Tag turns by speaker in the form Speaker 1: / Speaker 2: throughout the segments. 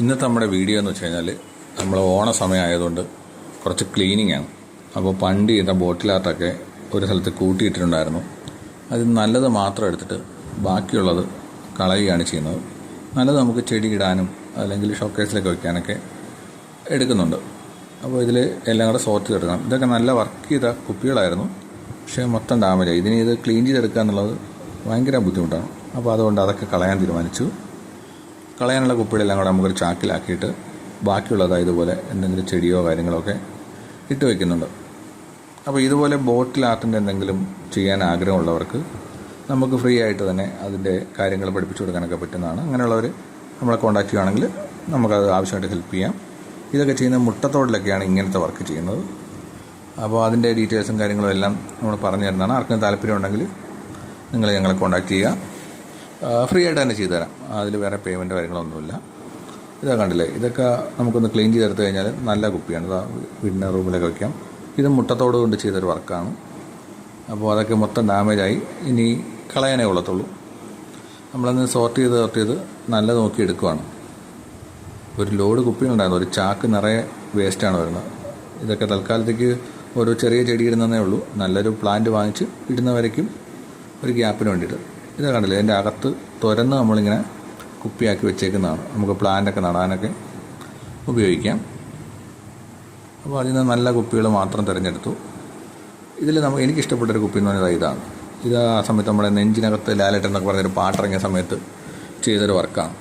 Speaker 1: ഇന്നത്തെ നമ്മുടെ വീഡിയോ എന്ന് വെച്ച് കഴിഞ്ഞാൽ നമ്മൾ ഓണ സമയമായതുകൊണ്ട് കുറച്ച് ക്ലീനിങ് ആണ്. അപ്പോൾ പണ്ട് ചെയ്ത ബോട്ടിലാർട്ടൊക്കെ ഒരു സ്ഥലത്ത് കൂട്ടിയിട്ടിട്ടുണ്ടായിരുന്നു. അത് നല്ലത് മാത്രം എടുത്തിട്ട് ബാക്കിയുള്ളത് കളയുകയാണ് ചെയ്യുന്നത്. നല്ലത് നമുക്ക് ചെടി ഇടാനും അല്ലെങ്കിൽ ഷോക്കേസിലൊക്കെ വയ്ക്കാനൊക്കെ എടുക്കുന്നുണ്ട്. അപ്പോൾ ഇതിൽ എല്ലാം കൂടെ സോർട്ട് ചെയ്തെടുക്കണം. ഇതൊക്കെ നല്ല വർക്ക് ചെയ്ത കുപ്പികളായിരുന്നു. പക്ഷേ മൊത്തം ഡാമേജായി ഇതിന് ഇത് ക്ലീൻ ചെയ്തെടുക്കുക എന്നുള്ളത് ഭയങ്കര ബുദ്ധിമുട്ടാണ്. അപ്പോൾ അതുകൊണ്ട് അതൊക്കെ കളയാൻ തീരുമാനിച്ചു. കളയാനുള്ള കുപ്പികളെല്ലാം കൂടെ നമുക്കൊരു ചാക്കിലാക്കിയിട്ട് ബാക്കിയുള്ളത് ഇതുപോലെ എന്തെങ്കിലും ചെടിയോ കാര്യങ്ങളോ ഒക്കെ ഇട്ട് വയ്ക്കുന്നുണ്ട് അപ്പോൾ ഇതുപോലെ ബോട്ടിൽ ആർട്ടിന്റെ എന്തെങ്കിലും ചെയ്യാൻ ആഗ്രഹമുള്ളവർക്ക് നമുക്ക് ഫ്രീ ആയിട്ട് തന്നെ അതിന്റെ കാര്യങ്ങൾ പഠിപ്പിച്ചു കൊടുക്കാനൊക്കെ പറ്റുന്നതാണ്. അങ്ങനെയുള്ളവർ നമ്മളെ കോൺടാക്റ്റ് ചെയ്യുകയാണെങ്കിൽ നമുക്കത് ആവശ്യമായിട്ട് ഹെൽപ്പ് ചെയ്യാം. ഇതൊക്കെ ചെയ്യുന്ന മുട്ടത്തോടിലൊക്കെയാണ് ഇങ്ങനത്തെ വർക്ക് ചെയ്യുന്നത്. അപ്പോൾ അതിന്റെ ഡീറ്റെയിൽസും കാര്യങ്ങളും എല്ലാം നമ്മൾ പറഞ്ഞു തരുന്നതാണ്. ആർക്കും താല്പര്യമുണ്ടെങ്കിൽ നിങ്ങൾ ഞങ്ങളെ കോൺടാക്ട് ചെയ്യുക. ഫ്രീ ആയിട്ട് തന്നെ ചെയ്തു തരാം അതിൽ വേറെ പേയ്മെന്റ് കാര്യങ്ങളൊന്നുമില്ല. ഇതാ കണ്ടില്ലേ? ഇതൊക്കെ നമുക്കൊന്ന് ക്ലീൻ ചെയ്തെടുത്ത് കഴിഞ്ഞാൽ നല്ല കുപ്പിയാണ്. ഇതാ വീടിന്റെ റൂമിലൊക്കെ വയ്ക്കാം ഇത് മുട്ടത്തോട് കൊണ്ട് ചെയ്തൊരു വർക്കാണ് അപ്പോൾ അതൊക്കെ മൊത്തം ഡാമേജായി ഇനി കളയാനേ ഉള്ളത്തുള്ളൂ. നമ്മളന്ന് സോർട്ട് ചെയ്ത് സോർട്ട് ചെയ്ത് നല്ല നോക്കി എടുക്കുവാണ്. ഒരു ലോഡ് കുപ്പികളുണ്ടായിരുന്നു ഒരു ചാക്ക് നിറയെ വേസ്റ്റാണ് വരുന്നത്. ഇതൊക്കെ തൽക്കാലത്തേക്ക് ഓരോ ചെറിയ ചെടി ഇടുന്നതേ ഉള്ളൂ. നല്ലൊരു പ്ലാന്റ് വാങ്ങിച്ച് ഇടുന്ന വരയ്ക്കും ഒരു ഗ്യാപ്പിന് വേണ്ടിയിട്ട്. ഇത് കണ്ടില്ലേ ഇതിന്റെ അകത്ത് തുരന്ന് നമ്മളിങ്ങനെ കുപ്പിയാക്കി വെച്ചേക്കുന്നതാണ്. നമുക്ക് പ്ലാന്റൊക്കെ നടാനൊക്കെ ഉപയോഗിക്കാം. അപ്പോൾ അതിൽ നിന്ന് നല്ല കുപ്പികൾ മാത്രം തിരഞ്ഞെടുത്തു. ഇതിൽ നമുക്ക് എനിക്കിഷ്ടപ്പെട്ടൊരു കുപ്പി എന്ന് പറഞ്ഞാൽ ഇതാണ്. ഇത് ആ സമയത്ത് നമ്മുടെ നെഞ്ചിനകത്ത് ലാലേട്ടൻ എന്നൊക്കെ പറഞ്ഞൊരു പാട്ടിറങ്ങിയ സമയത്ത് ചെയ്തൊരു വർക്കാണ്.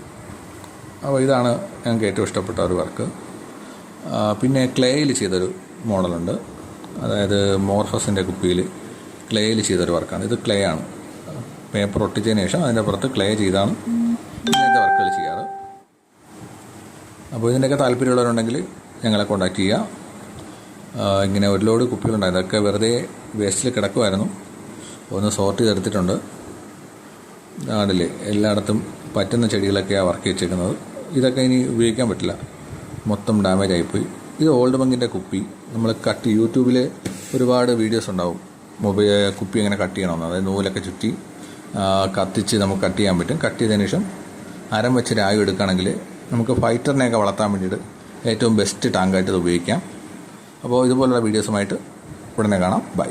Speaker 1: അപ്പോൾ ഇതാണ് ഞങ്ങൾക്ക് ഏറ്റവും ഇഷ്ടപ്പെട്ട ഒരു വർക്ക്. പിന്നെ ക്ലേയിൽ ചെയ്തൊരു മോഡലുണ്ട്. അതായത് മോർഫസിന്റെ കുപ്പിയിൽ ക്ലേയിൽ ചെയ്തൊരു വർക്കാണ്. ഇത് ക്ലേ ആണ്. പേപ്പർ ഒട്ടിച്ചതിന് ശേഷം അതിന്റെ പുറത്ത് ക്ലേ ചെയ്താണ് ഇങ്ങനത്തെ വർക്കുകൾ ചെയ്യാറ്. അപ്പോൾ ഇതിന്റെയൊക്കെ താല്പര്യമുള്ളവരുണ്ടെങ്കിൽ ഞങ്ങളെ കോൺടാക്ട് ചെയ്യുക. ഇങ്ങനെ ഒരു ലോഡ് കുപ്പികളുണ്ടായിരുന്നു അതൊക്കെ വെറുതെ വേസ്റ്റിൽ കിടക്കുമായിരുന്നു. ഒന്ന് സോർട്ട് ചെയ്തെടുത്തിട്ടുണ്ട്. ആണല്ലേ എല്ലായിടത്തും പറ്റുന്ന ചെടികളൊക്കെയാണ് വർക്ക് വെച്ചേക്കുന്നത് ഇതൊക്കെ ഇനി ഉപയോഗിക്കാൻ പറ്റില്ല. മൊത്തം ഡാമേജ് ആയിപ്പോയി. ഇത് ഓൾഡ് ബങ്കിന്റെ കുപ്പി. നമ്മൾ കട്ട് യൂട്യൂബിൽ ഒരുപാട് വീഡിയോസ് ഉണ്ടാവും. മൊബൈൽ കുപ്പി എങ്ങനെ കട്ട് ചെയ്യണമെന്ന്. അതായത് നൂലൊക്കെ ചുറ്റി കത്തിച്ച് നമുക്ക് കട്ട് ചെയ്യാൻ പറ്റും. കട്ട് ചെയ്തതിന് ശേഷം അരം വെച്ച് രാവി എടുക്കുകയാണെങ്കിൽ നമുക്ക് ഫൈറ്ററിനെയൊക്കെ വളർത്താൻ വേണ്ടിയിട്ട് ഏറ്റവും ബെസ്റ്റ് ടാങ്കായിട്ട് ഇത് ഉപയോഗിക്കാം. അപ്പോൾ ഇതുപോലുള്ള വീഡിയോസുമായിട്ട് ഉടനെ കാണാം. ബൈ